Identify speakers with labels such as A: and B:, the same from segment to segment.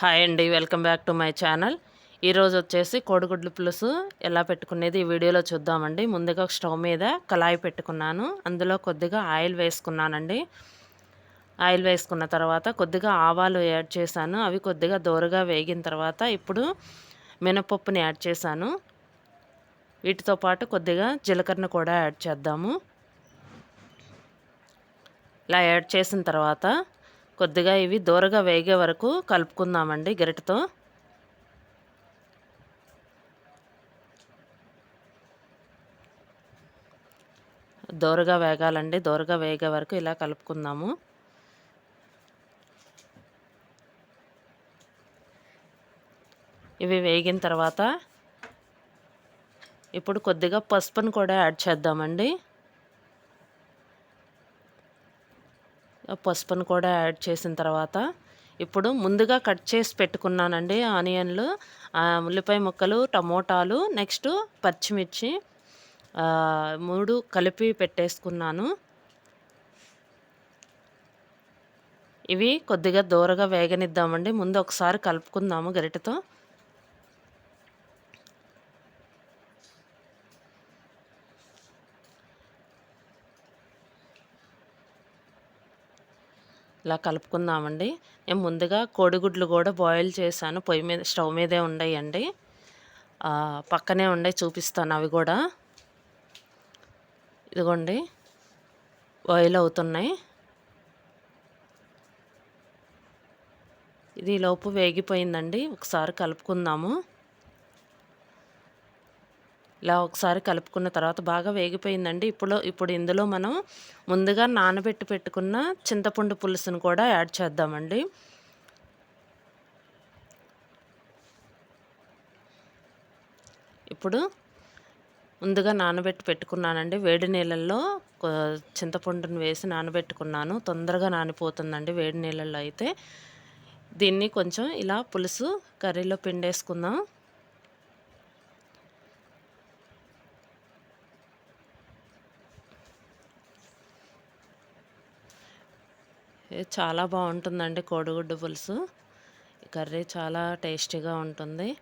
A: Hi అండి welcome back to my channel. ఈరోజు వచ్చేసి కోడిగుడ్లు పులుసు ఎలా పెట్టుకునేది ఈ వీడియోలో చూద్దామండి. ముందుగా స్టవ్ మీద కళాయి పెట్టుకున్నాను. అందులో కొద్దిగా ఆయిల్ వేసుకున్నానండి. ఆయిల్ వేసుకున్న తర్వాత కొద్దిగా ఆవాలు యాడ్ చేశాను. అవి కొద్దిగా దోరగా వేగిన తర్వాత ఇప్పుడు మినపప్పుని యాడ్ చేశాను. వీటితో పాటు కొద్దిగా జీలకర్ర కూడా యాడ్ చేద్దాము. ఇలా యాడ్ చేసిన తర్వాత కొద్దిగా ఇవి దూరగా వేగే వరకు కలుపుకుందామండి గరిటతో. దోరగా వేగాలండి దోరగా వేగే వరకు ఇలా కలుపుకుందాము. ఇవి వేగిన తర్వాత ఇప్పుడు కొద్దిగా పసుపును కూడా యాడ్ చేద్దామండి. పసుపును కూడా యాడ్ చేసిన తర్వాత ఇప్పుడు ముందుగా కట్ చేసి పెట్టుకున్నానండి ఆనియన్లు ఉల్లిపాయ ముక్కలు టమోటాలు నెక్స్ట్ పచ్చిమిర్చి మూడు కలిపి పెట్టేసుకున్నాను. ఇవి కొద్దిగా దూరగా వేగనిద్దామండి. ముందు ఒకసారి కలుపుకుందాము గరిటతో. ఇలా కలుపుకుందామండి. నేను ముందుగా కోడిగుడ్లు కూడా బాయిల్ చేశాను. పొయ్యి మీద స్టవ్ మీదే ఉండయండి. పక్కనే ఉండే చూపిస్తాను అవి కూడా. ఇదిగోండి. బాయిల్ అవుతున్నాయి. ఇది లోపు వేగిపోయిందండి. ఒకసారి కలుపుకుందాము. ఇలా ఒకసారి కలుపుకున్న తర్వాత బాగా వేగిపోయిందండి. ఇప్పుడు ఇప్పుడు ఇందులో మనం ముందుగా నానబెట్టి పెట్టుకున్న చింతపండు పులుసును కూడా యాడ్ చేద్దామండి. ఇప్పుడు ముందుగా నానబెట్టి పెట్టుకున్నానండి. వేడి నీళ్ళల్లో చింతపండును వేసి నానబెట్టుకున్నాను. తొందరగా నానిపోతుందండి వేడి నీళ్ళల్లో అయితే. దీన్ని కొంచెం ఇలా పులుసు కర్రీలో పిండేసుకుందాం. చాలా బాగుంటుందండి కోడిగుడ్డు పులుసు. కర్రీ చాలా టేస్టీగా ఉంటుంది.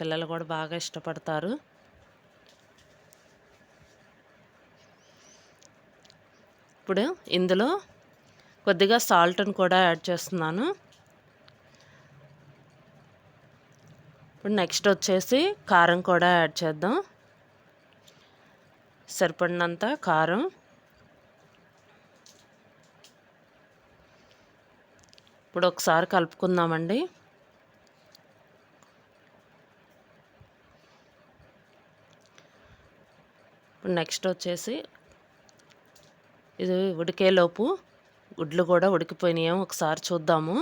A: పిల్లలు కూడా బాగా ఇష్టపడతారు. ఇప్పుడు ఇందులో కొద్దిగా సాల్ట్ని కూడా యాడ్ చేస్తున్నాను. ఇప్పుడు నెక్స్ట్ వచ్చేసి కారం కూడా యాడ్ చేద్దాం. సరిపడినంత కారం. ఇప్పుడు ఒకసారి కలుపుకుందామండి. ఇప్పుడు నెక్స్ట్ వచ్చేసి ఇది ఉడికేలోపు గుడ్లు కూడా ఉడికిపోయినాయి ఒకసారి చూద్దాము.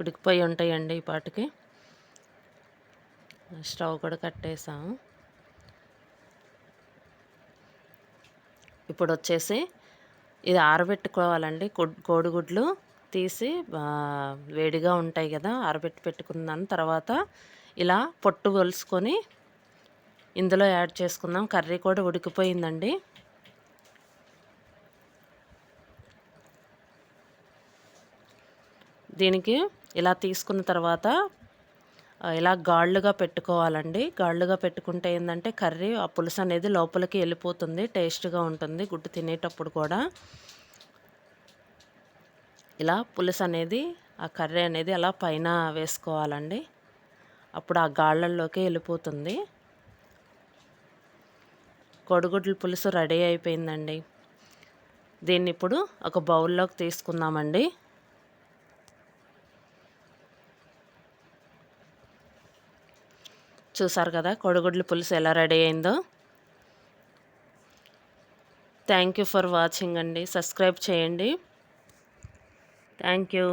A: ఉడికిపోయి ఉంటాయండి ఈ పాటికి. స్టవ్ కూడా కట్టేసాము ఇప్పుడు వచ్చేసి ఇది ఆరబెట్టుకోవాలండి. కోడిగుడ్లు తీసి వేడిగా ఉంటాయి కదా ఆరబెట్టి పెట్టుకున్నాను తర్వాత ఇలా పొట్టు కొలుసుకొని ఇందులో యాడ్ చేసుకుందాం. కర్రీ కూడా ఉడికిపోయిందండి. దీనికి ఇలా తీసుకున్న తర్వాత ఇలా గాళ్ళుగా పెట్టుకోవాలండి. గాళ్ళుగా పెట్టుకుంటే ఏంటంటే కర్రీ ఆ పులుసు అనేది లోపలికి వెళ్ళిపోతుంది టేస్ట్గా ఉంటుంది గుడ్డు తినేటప్పుడు కూడా. ఇలా పులుసు అనేది ఆ కర్రీ అనేది అలా పైన వేసుకోవాలండి. అప్పుడు ఆ గాళ్ళల్లోకి వెళ్ళిపోతుంది. కొడుగుడ్ల పులుసు రెడీ అయిపోయిందండి. దీన్ని ఇప్పుడు ఒక బౌల్లోకి తీసుకుందామండి. చూసారు కదా కొడుగుడ్ల పులుసు ఎలా రెడీ అయిందో. థ్యాంక్ యూ ఫర్ వాచింగ్ అండి. సబ్స్క్రైబ్ చేయండి. Thank you